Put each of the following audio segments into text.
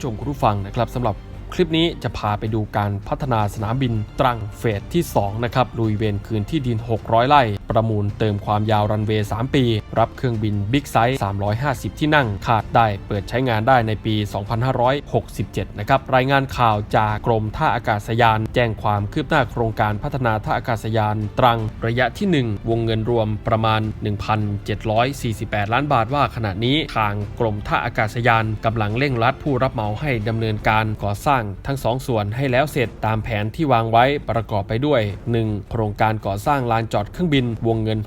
ผู้ชมคุณผู้ฟังนะครับสำหรับคลิปนี้จะพาไปดูการพัฒนาสนามบินตรังเฟสที่ 2 นะครับลุยเวนคืนที่ดิน 600 ไร่ ประมูลเติมความยาวรันเวย์ 3 ปี รับเครื่องบินบิ๊กไซส์ 350 ที่นั่ง ขาดได้เปิดใช้งานได้ในปี 2567 นะครับ รายงานข่าวจากกรมท่าอากาศยาน แจ้งความคืบหน้าโครงการพัฒนาท่าอากาศยาน ตรังระยะที่ 1 วงเงินรวมประมาณ 1,748 ล้านบาทว่าขณะนี้ทางกรมท่าอากาศยานกำลังเร่งรัดผู้รับเหมาให้ดำเนินการก่อสร้างทั้งสองส่วนให้แล้วเสร็จตามแผนที่วางไว้ประกอบไปด้วย 1. โครงการก่อสร้างลานจอดเครื่องบินวงเงิน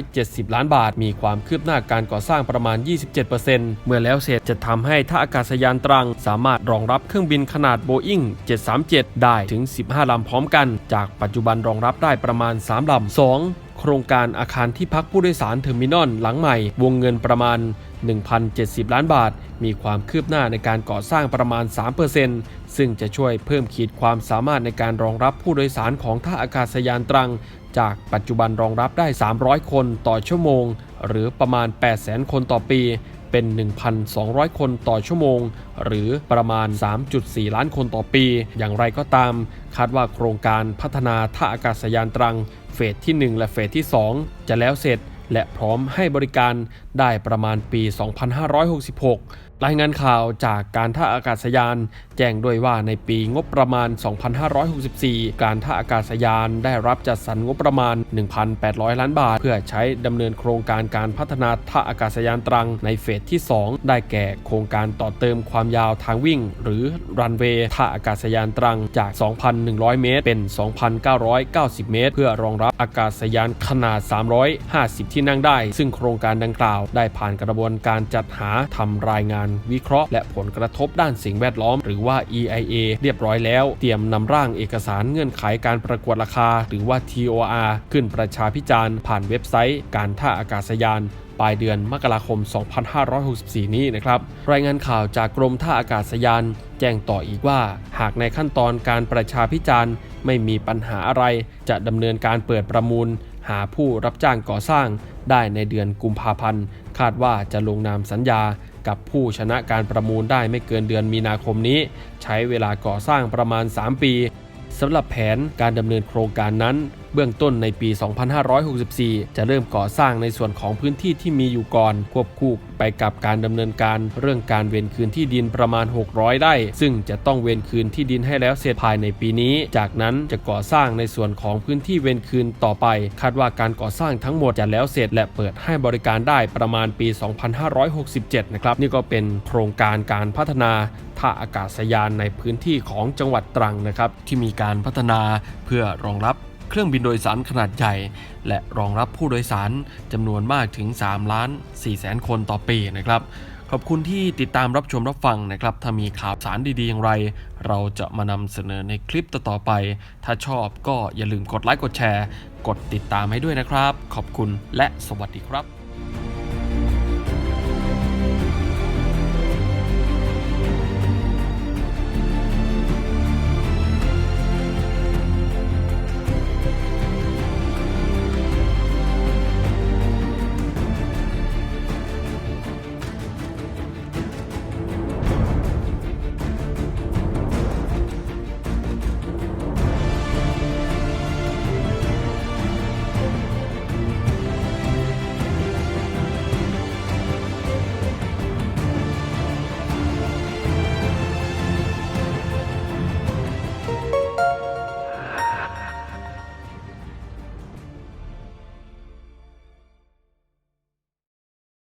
670 ล้านบาท มีความคืบหน้าการก่อสร้างประมาณ 27%เมื่อแล้วเสร็จจะทำให้ท่าอากาศยานตรัง สามารถรองรับเครื่องบินขนาดโบอิง737 ได้ถึง 15 ลำพร้อมกัน จากปัจจุบันรองรับได้ประมาณ 3 ลำ 2. โครงการอาคารที่พักผู้โดยสารเทอร์มินอลหลังใหม่ วงเงินประมาณ 1,070 ล้านบาท มีความคืบหน้าในการก่อสร้างประมาณ 3%ซึ่งจะช่วยเพิ่มขีดความสามารถในการรองรับผู้โดยสารของท่าอากาศยานตรัง จากปัจจุบันรองรับได้ 300 คนต่อชั่วโมง หรือประมาณ 800,000 คนต่อปี เป็น 1,200 คนต่อชั่วโมง หรือประมาณ 3.4 ล้านคนต่อปี อย่างไรก็ตาม คาดว่าโครงการพัฒนาท่าอากาศยานตรัง เฟสที่ 1 และเฟสที่ 2 จะแล้วเสร็จและพร้อมให้บริการได้ประมาณปี 2566 รายงานข่าวจากการท่าอากาศยาน แจ้งด้วยว่าในปีงบประมาณ 2564 การท่าอากาศยานได้รับจัดสรรงบประมาณ 1,800 ล้านบาท เพื่อใช้ดำเนินโครงการการพัฒนาท่าอากาศยานตรังในเฟสที่ 2 ได้แก่โครงการต่อเติมความยาวทางวิ่ง หรือรันเวย์ท่าอากาศยานตรังจาก 2,100 เมตร เป็น 2,990 เมตร เพื่อรองรับอากาศยานขนาด 350 ที่นั่งได้ ซึ่งโครงการดังกล่าวได้ผ่านกระบวนการจัดหาทำรายงานวิเคราะห์และผลกระทบด้านสิ่งแวดล้อม หรือว่า EIA เรียบร้อยแล้ว เตรียมนำร่างเอกสารเงื่อนไขการประกวดราคา หรือว่า TOR ขึ้นประชาพิจารณ์ผ่านเว็บไซต์ การท่าอากาศยานปลายเดือนมกราคม 2564 นี้นะครับ รายงานข่าวจากกรมท่าอากาศยาน แจ้งต่ออีกว่า หากในขั้นตอนการประชาพิจารณ์ ไม่มีปัญหาอะไร จะดำเนินการเปิดประมูล หาผู้รับจ้างก่อสร้าง ได้ในเดือนกุมภาพันธ์ คาดว่าจะลงนามสัญญา กับผู้ชนะการประมูลได้ไม่เกินเดือนมีนาคมนี้ ใช้เวลาก่อสร้างประมาณ 3 ปีสำหรับแผนการดำเนินโครงการนั้นเบื้องต้นในปี 2564 จะเริ่มก่อสร้างในส่วนของพื้นที่ที่มีอยู่ก่อน ควบคู่ไปกับการดำเนินการเรื่องการเวนคืนที่ดินประมาณ 600ไร่ซึ่งจะต้องเวนคืนที่ดินให้แล้วเสร็จภายในปีนี้ จากนั้นจะก่อสร้างในส่วนของพื้นที่เวนคืนต่อไป คาดว่าการก่อสร้างทั้งหมดจะแล้วเสร็จและเปิดให้บริการได้ประมาณปี 2567 นะครับ นี่ก็เป็นโครงการการพัฒนาท่าอากาศยานในพื้นที่ของจังหวัดตรังนะครับ ที่มีการพัฒนาเพื่อรองรับ เครื่องบินโดยสารขนาดใหญ่ และรองรับผู้โดยสารจำนวนมากถึง3ล้าน4แสนคนต่อปีนะครับ ขอบคุณที่ติดตามรับชมรับฟังนะครับ ถ้ามีข่าวสารดีๆอย่างไร เราจะมานำเสนอในคลิปต่อๆไป ถ้าชอบก็อย่าลืมกดไลค์กดแชร์ กดติดตามให้ด้วยนะครับ ขอบคุณและสวัสดีครับ